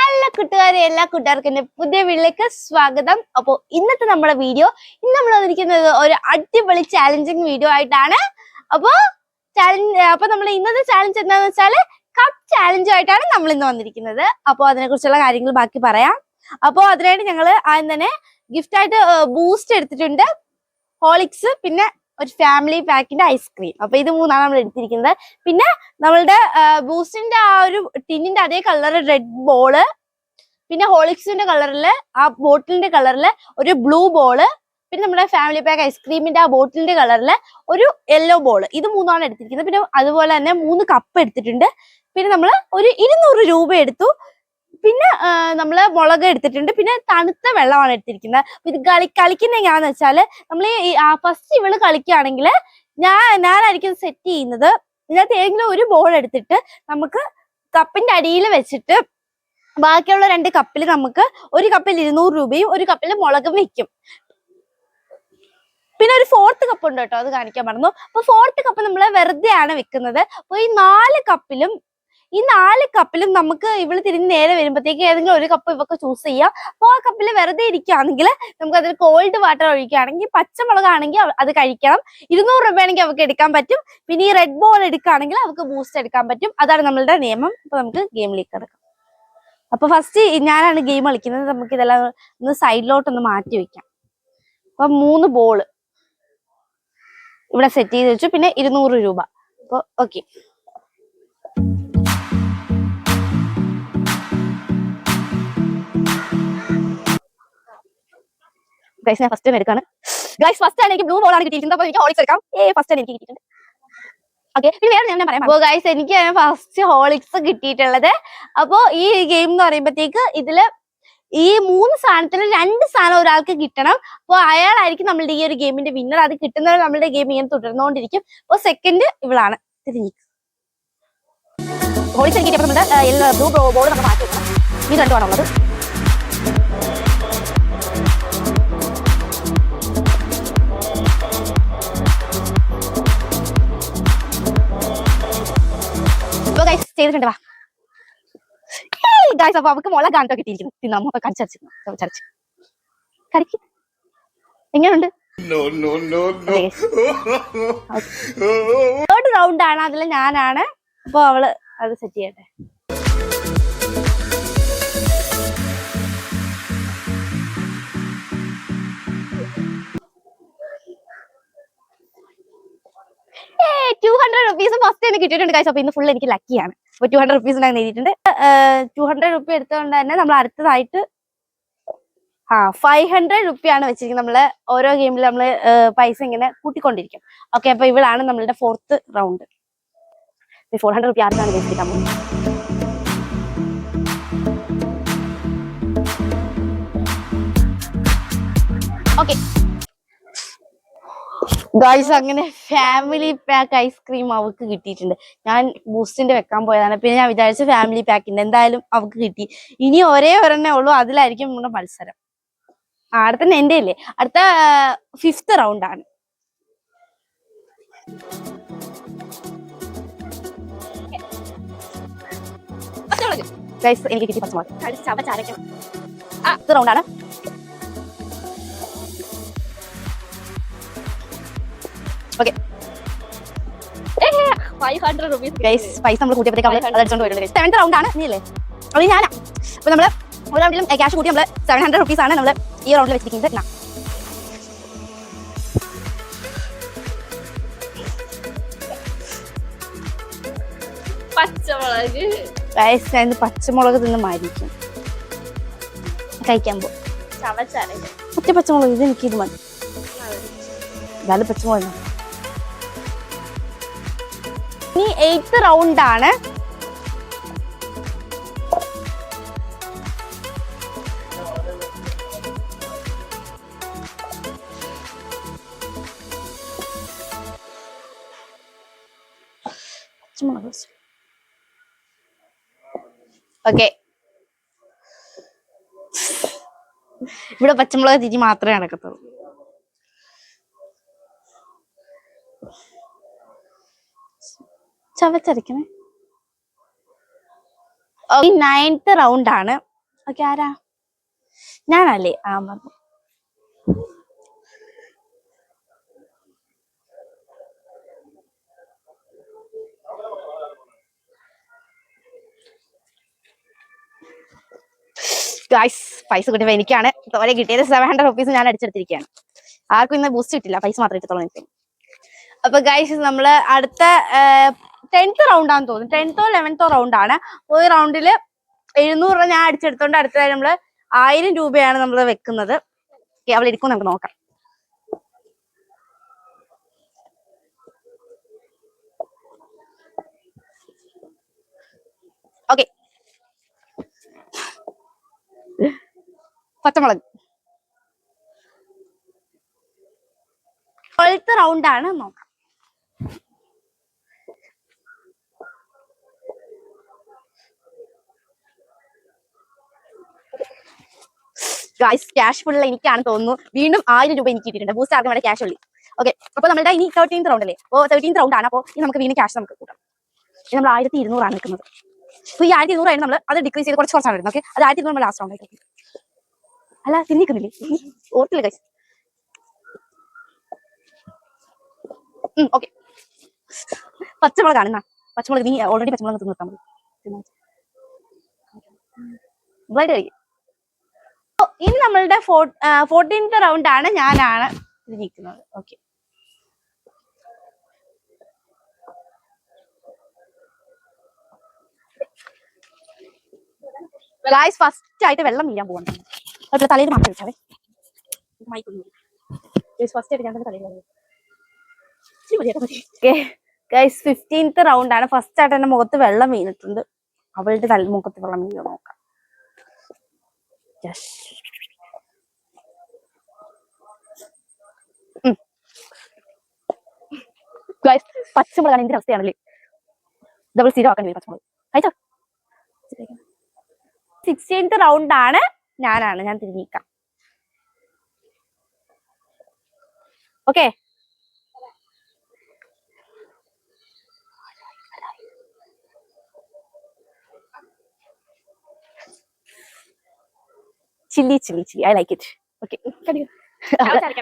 Hello കൂട്ടുകാരെ എല്ലാ കൂട്ടുകാർക്കും പുതിയ വീട്ടിലേക്ക് സ്വാഗതം. അപ്പോൾ ഇന്നത്തെ നമ്മുടെ വീഡിയോ ഇന്ന് നമ്മൾ വന്നിരിക്കുന്നത് ഒരു അടിപൊളി ചാലഞ്ചിങ് വീഡിയോ ആയിട്ടാണ്. അപ്പോ ചാലഞ്ച് അപ്പൊ നമ്മൾ ഇന്നത്തെ ചാലഞ്ച് എന്താന്ന് വെച്ചാൽ കപ്പ് ചാലഞ്ചുമായിട്ടാണ് നമ്മൾ ഇന്ന് വന്നിരിക്കുന്നത്. അപ്പോൾ അതിനെ കുറിച്ചുള്ള കാര്യങ്ങൾ ബാക്കി പറയാം. അപ്പോൾ അതിനായിട്ട് ഞങ്ങൾ ആദ്യം തന്നെ ഗിഫ്റ്റ് ആയിട്ട് ബൂസ്റ്റ് എടുത്തിട്ടുണ്ട്. ഹോളിക്സ് പിന്നെ ഒരു ഫാമിലി പാക്കിന്റെ ഐസ്ക്രീം അപ്പൊ ഇത് മൂന്നാണ് നമ്മൾ എടുത്തിരിക്കുന്നത്. പിന്നെ നമ്മളുടെ ബൂസ്റ്റിന്റെ ആ ഒരു ടിന്നിന്റെ അതേ കളർ റെഡ് ബോൾ പിന്നെ ഹോളിക്സിന്റെ കളറിൽ ആ ബോട്ടിലിന്റെ കളറിൽ ഒരു ബ്ലൂ ബോൾ പിന്നെ നമ്മുടെ ഫാമിലി പാക്ക് ഐസ്ക്രീമിന്റെ ആ ബോട്ടിലിന്റെ കളറിൽ ഒരു യെല്ലോ ബോൾ ഇത് മൂന്നാണ് എടുത്തിരിക്കുന്നത്. പിന്നെ അതുപോലെ തന്നെ മൂന്ന് കപ്പ് എടുത്തിട്ടുണ്ട്. പിന്നെ നമ്മൾ ഒരു ഇരുന്നൂറ് രൂപ എടുത്തു. പിന്നെ നമ്മൾ മുളക് എടുത്തിട്ടുണ്ട്. പിന്നെ തണുത്ത വെള്ളമാണ് എടുത്തിരിക്കുന്നത്. ഇത് കളി കളിക്കുന്ന എങ്ങനെയാന്ന് വെച്ചാൽ നമ്മൾ ഈ ഫസ്റ്റ് ഇവൾ കളിക്കുകയാണെങ്കിൽ ഞാൻ ഞാനായിരിക്കും സെറ്റ് ചെയ്യുന്നത്. ഇതിനകത്ത് ഏതെങ്കിലും ഒരു ബോൾ എടുത്തിട്ട് നമുക്ക് കപ്പിന്റെ അടിയിൽ വെച്ചിട്ട് ബാക്കിയുള്ള രണ്ട് കപ്പിൽ നമുക്ക് ഒരു കപ്പിൽ ഇരുന്നൂറ് രൂപയും ഒരു കപ്പിൽ മുളകും വെക്കും. പിന്നെ ഒരു ഫോർത്ത് കപ്പ് ഉണ്ട് കേട്ടോ അത് കാണിക്കാൻ പറഞ്ഞു അപ്പൊ ഫോർത്ത് കപ്പ് നമ്മൾ വെറുതെയാണ് വെക്കുന്നത്. അപ്പൊ ഈ നാല് കപ്പിലും ഈ നാല് കപ്പിലും നമുക്ക് ഇവൾ തിരിഞ്ഞ് നേരെ വരുമ്പോഴത്തേക്ക് ഏതെങ്കിലും ഒരു കപ്പ് ഇവക്ക് ചൂസ് ചെയ്യാം. അപ്പൊ ആ കപ്പിൽ വെറുതെ ഇരിക്കുകയാണെങ്കിൽ നമുക്ക് അതിൽ കോൾഡ് വാട്ടർ ഒഴിക്കുകയാണെങ്കിൽ പച്ചമുളകാണെങ്കിൽ അത് കഴിക്കണം. ഇരുന്നൂറ് രൂപയാണെങ്കിൽ അവർക്ക് എടുക്കാൻ പറ്റും. പിന്നെ ഈ റെഡ് ബോൾ എടുക്കുകയാണെങ്കിൽ അവർക്ക് ബൂസ്റ്റ് എടുക്കാൻ പറ്റും. അതാണ് നമ്മളുടെ നിയമം. അപ്പൊ നമുക്ക് ഗെയിമിലേക്ക് കിടക്കാം. അപ്പൊ ഫസ്റ്റ് ഞാനാണ് ഗെയിം കളിക്കുന്നത്. നമുക്ക് ഇതെല്ലാം ഒന്ന് സൈഡിലോട്ടൊന്ന് മാറ്റി വെക്കാം. അപ്പൊ മൂന്ന് ബോൾ ഇവിടെ സെറ്റ് ചെയ്ത് വെച്ചു. പിന്നെ ഇരുന്നൂറ് രൂപ. അപ്പൊ ഓക്കെ ഗൈസ് ഞാൻ ഫസ്റ്റ് എടുക്കാണ്. ഗൈസ് ഫസ്റ്റ് ആണ് എനിക്ക് ബ്ലൂ ബോൾ ആണ് അപ്പൊ എനിക്ക് ഹോളിക്സ് എടുക്കാം. ഫസ്റ്റ് ആണ് എനിക്ക് കിട്ടിയിട്ടുണ്ട്. ഓക്കെ പിന്നെ വേറെ ഞാൻ ഗൈസ് എനിക്ക് ഫസ്റ്റ് ഹോളിക്സ് കിട്ടിയിട്ടുള്ളത്. അപ്പോ ഈ ഗെയിം എന്ന് പറയുമ്പോഴത്തേക്ക് ഇതിൽ ഈ മൂന്ന് സാധനത്തിൽ രണ്ട് സാധനം ഒരാൾക്ക് കിട്ടണം. അപ്പോൾ അയാളായിരിക്കും നമ്മളുടെ ഈ ഒരു ഗെയിമിന്റെ വിന്നർ അത് കിട്ടുന്നവർ നമ്മളുടെ ഗെയിം ഇങ്ങനെ തുടർന്നുകൊണ്ടിരിക്കും. അപ്പോൾ സെക്കൻഡ് ഇവളാണ്. ഹോളിക്സ് കിട്ടിയപ്പോൾ നമ്മുടെ ബ്ലൂ ബോൾ നമ്മൾ മാറ്റി വെക്കണം ഇത് രണ്ടുമാണ് ചെയ്തിട്ടുണ്ട് വാ. അപ്പൊ അവക്ക് മുളക് കേട്ടോ കിട്ടിയിരിക്കുന്നത്. തിന്നാ അപ്പൊ കടിച്ചടിച്ചു ചരച്ച് കടിക്ക്. എങ്ങനെയുണ്ട്. തേർഡ് റൗണ്ട് ആണ് അതിൽ ഞാനാണ്. അപ്പൊ അവൾ അത് സെറ്റ് ചെയ്യട്ടെ. ടു ഹൺഡ്രഡ് റുപ്പീസ് ഫസ്റ്റ് എനിക്ക് കിട്ടിയിട്ടുണ്ട് കാശ് അപ്പൊ ഇന്ന് ഫുൾ എനിക്ക് ലക്കിയാണ് അപ്പൊ ടു ഹൺഡ്രഡ് റുപ്പീസ് ഞാൻ നേടിയിട്ടുണ്ട് ടു ഹൺഡ്രഡ് റുപ്പി എടുത്തുകൊണ്ട് തന്നെ നമ്മൾ അടുത്തതായിട്ട് ആ ഫൈവ് ഹൺഡ്രഡ് റുപ്പിയാണ് വെച്ചിരിക്കുന്നത്. നമ്മൾ ഓരോ ഗെയിമിൽ നമ്മൾ പൈസ ഇങ്ങനെ കൂട്ടിക്കൊണ്ടിരിക്കും. ഓക്കെ അപ്പൊ ഇവളാണ് നമ്മളുടെ fourth round four hundred rupee ആർക്കാണ് വെച്ചിരിക്കാൻ പോകുന്നത് ഗൈസ് അങ്ങനെ ഫാമിലി പാക്ക് ഐസ്ക്രീം അവക്ക് കിട്ടിയിട്ടുണ്ട്. ഞാൻ ബൂസ്റ്റിന്റെ വെക്കാൻ പോയതാണ്. പിന്നെ ഞാൻ വിചാരിച്ച ഫാമിലി പാക്കിന്റെ എന്തായാലും അവക്ക് കിട്ടി. ഇനി ഒരേ ഒരെണ്ണേ ഉള്ളൂ. അതിലായിരിക്കും നമ്മുടെ മത്സരം. അടുത്ത എന്റെ അല്ലേ? അടുത്ത ഫിഫ്ത് റൗണ്ട് ആണ്. ഗൈസ് എനിക്ക് കിട്ടി പച്ചമുളക് ആ റൗണ്ട് ഓക്കെ പൈസ നമ്മൾ കൂട്ടിയപ്പോഴത്തേക്ക് അവൾ അതടിച്ചോണ്ട് വരുന്നത് സെവൻത് റൗണ്ട് ആണ്. നീ അല്ലേ? അത് ഞാനാ. അപ്പൊ നമ്മൾ ഒരു റൗണ്ടിലും ക്യാഷ് കൂട്ടി നമ്മൾ സെവൻ ഹൺഡ്രഡ് റുപ്പീസ് ആണ് നമ്മൾ ഈ റൗണ്ടിൽ വെച്ചിരിക്കുന്നത്. എന്നാ. പച്ചമുളക്. പച്ചമുളക് തിന്ന് മാരിക്കും. കഴിക്കാൻ പോ. ഒറ്റ പച്ചമുളക് ഇത് എനിക്ക് ഇത് മതി. ഇതാണ് പച്ചമുളക്. ഇനി എയ്ത്ത് റൗണ്ട് ആണ്. പച്ചമുളക് ഓക്കെ ഇവിടെ പച്ചമുളക് തിരി മാത്രമേ നടക്കത്തുള്ളൂ. ചവച്ചരക്കണേ നയൻത്ത് റൗണ്ട് ആണ്. ഓക്കെ ആരാ? ഞാനല്ലേ? ആ പറഞ്ഞു ഗായ്സ് പൈസ കിട്ടിയപ്പോ എനിക്കാണ്. തോരെ കിട്ടിയത് സെവൻ ഹൺഡ്രഡ് റുപ്പീസ് ഞാൻ അടിച്ചെടുത്തിരിക്കുകയാണ് ആർക്കും ഇന്ന് ബൂസ്റ്റ് കിട്ടില്ല. പൈസ മാത്രം കിട്ടത്തുള്ളൂ എനിക്ക് അപ്പൊ ഗൈസ് നമ്മൾ അടുത്ത ടെൻത്ത് റൗണ്ട് ആണെന്ന് തോന്നുന്നു. ടെൻത്തോ ലെവൻത്തോ റൗണ്ട് ആണ്. ഒരു റൗണ്ടിൽ എഴുന്നൂറ് രൂപ ഞാൻ അടിച്ചെടുത്തോണ്ട് അടുത്തതായി നമ്മൾ ആയിരം രൂപയാണ് നമ്മൾ വെക്കുന്നത്. അവൾ ഇരിക്കും നമുക്ക് നോക്കാം. ഓക്കെ പച്ചമുളക്. ട്വൽത്ത് റൗണ്ട് ആണ് നോക്കാം. ഗായ്സ് ക്യാഷ് ഫുൾ എനിക്കാണ് തോന്നുന്നു. വീണ്ടും ആയിരം രൂപ എനിക്ക് കിട്ടിയിട്ടുണ്ട്. ബൂസ്റ്റ് ആർക്കും വേണ്ട ക്യാഷ് ഉള്ളി. ഓക്കെ അപ്പൊ നമ്മുടെ ഇനി തേർട്ടീൻത് റൗണ്ട് അല്ലേ? അപ്പോൾ തേർട്ടീൻത് റൗണ്ട് ആണ്. അപ്പോൾ നമുക്ക് വീണ്ടും ക്യാഷ് നമുക്ക് കൂട്ടാം. നമ്മൾ ആയിരത്തി ഇരുന്നൂറാണ് നിൽക്കുന്നത്. അപ്പൊ ഈ ആയിരത്തി ഇരുന്നൂറ് നമ്മൾ അത് ഡിക്രീസ് ചെയ്ത് കുറച്ച് കുറച്ചാണ് വരുന്നത്. ഓക്കെ അത് ആയിരത്തി ഇരുന്നൂറ് ലാസ്റ്റ് റൗണ്ട് ആയിട്ട് അല്ല തിന്നിക്കുന്നില്ലേ ഓർത്തില്ല ഗൈസ് ഓക്കെ പച്ചമുളകാണ് എന്നാ പച്ചമുളക് നീ ഓൾറെഡി പച്ചമുളക് നിർത്താൻ മതി. ബ്ലഡ് കഴിക്കും. ഇനി നമ്മളുടെ ഫോർട്ടീൻത്ത് റൗണ്ട് ആണ് ഞാനാണ് ഇരിക്കുന്നത് ഓക്കെ ഗായ്സ് ഫസ്റ്റ് ആയിട്ട് വെള്ളം വീഴാൻ പോകണം തലയിൽ മാത്രം വെച്ചാവേ ഫസ്റ്റ് ആയിട്ട് തലയിൽ ഫിഫ്റ്റീൻത്ത് റൗണ്ട് ആണ്. ഫസ്റ്റ് ആയിട്ട് എന്റെ മുഖത്ത് വെള്ളം വീണിട്ടുണ്ട്. അവളുടെ തല മുഖത്ത് വെള്ളം വീണ. നോക്കാം. Yes. Guys, പച്ചമുളകാണ് ഇതിന്റെ അവസ്ഥയാണല്ലേ ഡബിൾ സീറോ ആക്കാൻ പച്ചമുളക്. കഴിച്ചോ സിക്സ്റ്റീൻത്ത് റൗണ്ട് ആണ്. ഞാനാണ്. ഞാൻ തിരിഞ്ഞിക്കാം okay chilli chilli chilli I like it okay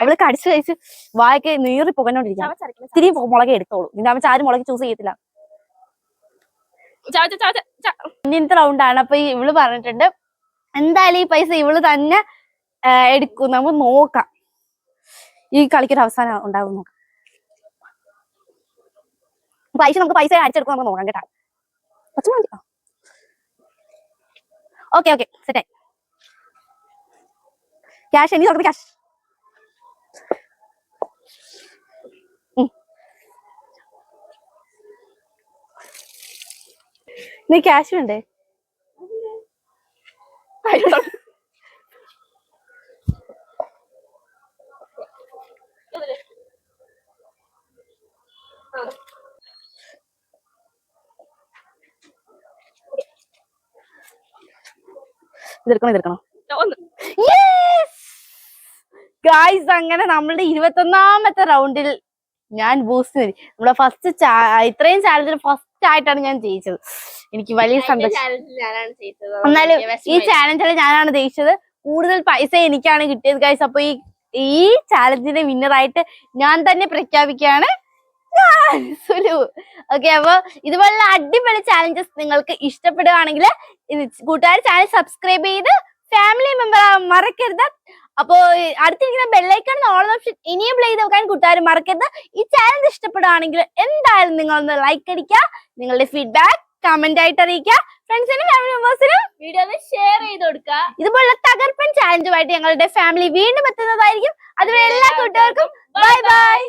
അവൾ കടിച്ചു കഴിച്ച് വായൊക്കെ നീറി പുകഞ്ഞോണ്ടിരിക്കാം ഇത്തിരി മുളകെ എടുത്തോളൂ. നിന്റെ അമ്മ ആരും മുളക് ചൂസ് ചെയ്യത്തില്ല. ഇന്നത്തെ റൗണ്ടാണ് അപ്പൊ ഇവൾ പറഞ്ഞിട്ടുണ്ട് എന്തായാലും ഈ പൈസ ഇവൾ തന്നെ എടുക്കും. നമുക്ക് നോക്കാം. ഈ കളിക്കൊരു അവസാനം ഉണ്ടാവും നോക്കാം. പൈസ നമുക്ക് പൈസ അടിച്ചെടുക്കും നമുക്ക് നോക്കാം കേട്ടാ. പച്ചമുളക് ഓക്കെ ഓക്കെ. സെറ്റായി. ക്യാഷ് എനിക്ക് തുടങ്ങി ക്യാഷ് നീ ക്യാഷ് വേണ്ടേ ഇതെടുക്കണം ഇതെടുക്കണം ഗായ്സ് അങ്ങനെ നമ്മളുടെ ഇരുപത്തൊന്നാമത്തെ റൗണ്ടിൽ ഞാൻ ബൂസ്റ്റ് നമ്മുടെ ഫസ്റ്റ് ഇത്രയും ചാലഞ്ചിൽ ഫസ്റ്റ് ആയിട്ടാണ് ഞാൻ ജയിച്ചത്. എനിക്ക് വലിയ സന്തോഷം. എന്നാലും ഈ ചാലഞ്ചിൽ ഞാനാണ് ജയിച്ചത്. കൂടുതൽ പൈസ എനിക്കാണ് കിട്ടിയത് ഗൈസ് അപ്പൊ ഈ ഈ ചാലഞ്ചിന്റെ വിന്നറായിട്ട് ഞാൻ തന്നെ പ്രഖ്യാപിക്കുകയാണ് സുലു. ഓക്കെ അപ്പൊ ഇതുപോലുള്ള അടിപൊളി ചാലഞ്ചസ് നിങ്ങൾക്ക് ഇഷ്ടപ്പെടുകയാണെങ്കിൽ കൂട്ടുകാർ ചാനൽ സബ്സ്ക്രൈബ് ചെയ്ത് ഫാമിലി മെമ്പർ മറക്കരുത്. അപ്പോ അടുത്തിരിക്കുന്ന ബെല്ലൈക്കൺ ഓൾ ഓപ്ഷൻ ഇനിയും ചെയ്ത് വെക്കാൻ കൂട്ടുകാർ മറക്കരുത്. ഈ ചാനൽ ഇഷ്ടപ്പെടുകയാണെങ്കിൽ എന്തായാലും നിങ്ങൾ ഒന്ന് ലൈക്ക് അടിക്കുക നിങ്ങളുടെ ഫീഡ്ബാക്ക് കമന്റ് ആയിട്ട് അറിയിക്കുക. ഫ്രണ്ട്സിനും ഫാമിലി മെമ്പേഴ്സിനും വീഡിയോ ഷെയർ ചെയ്ത് കൊടുക്കുക. ഇതുപോലുള്ള തകർപ്പൻ ചാലഞ്ചുമായിട്ട് ഞങ്ങളുടെ ഫാമിലി വീണ്ടും എത്തുന്നതായിരിക്കും. അതുവരെ എല്ലാ കൂട്ടുകാർക്കും ബൈ ബൈ